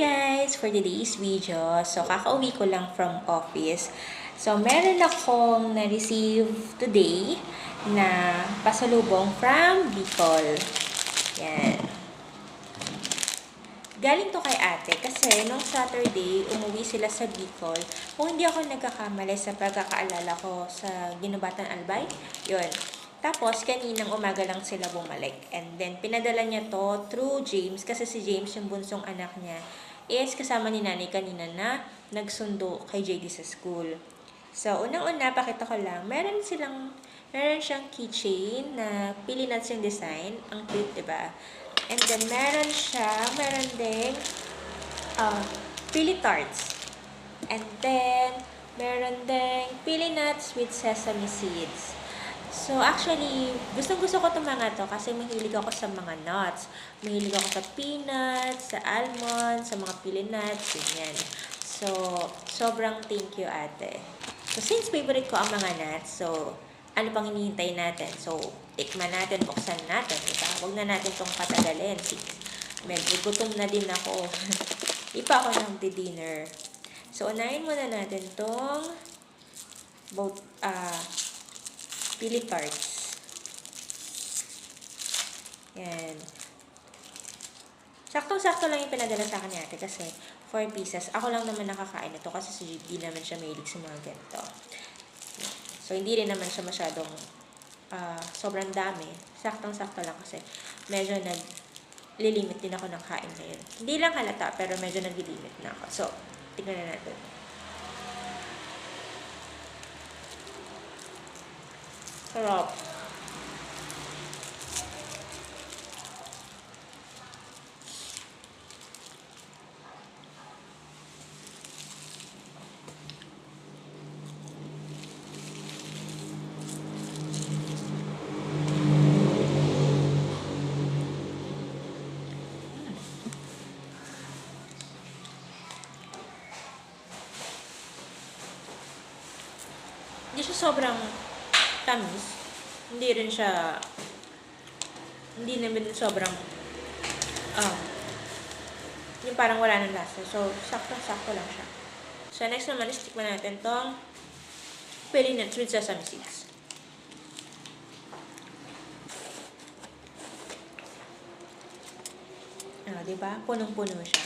guys! For today's video, so kakauwi ko lang from office. So meron akong na-receive today na pasalubong from Bicol. Yan. Galing to kay ate kasi nung Saturday, umuwi sila sa Bicol. Kung hindi ako nagkakamali sa pagkakaalala ko sa Ginubatan Albay, yun. Tapos, kaninang umaga lang sila bumalik. And then, pinadala niya to through James kasi si James, yung bunsong anak niya, is kasama ni nanay kanina na nagsundo kay JD sa school. So, unang-una, pakita ko lang, meron silang, meron siyang keychain na pili nuts yung design. Ang cute, di ba? And then, meron siya, meron ding uh, pili tarts. And then, meron ding pili nuts with sesame seeds. So, actually, gustong-gusto ko itong mga to kasi mahilig ako sa mga nuts. Mahilig ako sa peanuts, sa almonds, sa mga pili nuts, ganyan. So, sobrang thank you, ate. So, since favorite ko ang mga nuts, so, ano pang hinihintay natin? So, tikman natin, buksan natin, diba? Huwag na natin itong patagalin. Medyo gutom na din ako. Di pa ako nang dinner. So, unahin muna natin tong both, ah, pili tarts. Yan. Saktong-sakto lang yung pinadala sa akin ni ate kasi 4 pieces. Ako lang naman nakakain ito kasi si JB naman siya mahilig sa mga ganito. So, hindi rin naman siya masyadong ah, sobrang dami. Saktong-sakto lang kasi medyo nag lilimit din ako ng kain ngayon. Hindi lang halata, pero medyo naglilimit na ako. So, tingnan na natin. Sarap. Hindi siya sobrang tamis. Hindi rin siya, hindi naman sobrang, ah, yung parang wala ng lasa. So, sakto-sakto lang siya. So, next naman is tikman natin tong pili nuts with sesame seeds. Ah, di ba? Punong-puno siya.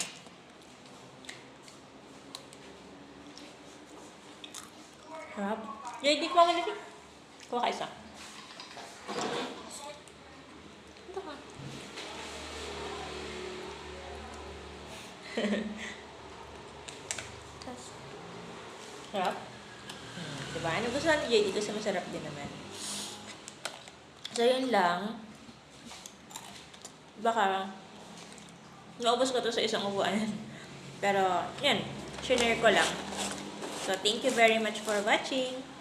Sarap. Yay, di ko nalagay. Kuha ka isa. Ito ka. Sarap. Hmm, diba? Ano gusto ni JD kasi masarap din naman. So, yun lang. Baka, naubos ko to sa isang upuan. Pero, yun. Shinare ko lang. So, thank you very much for watching.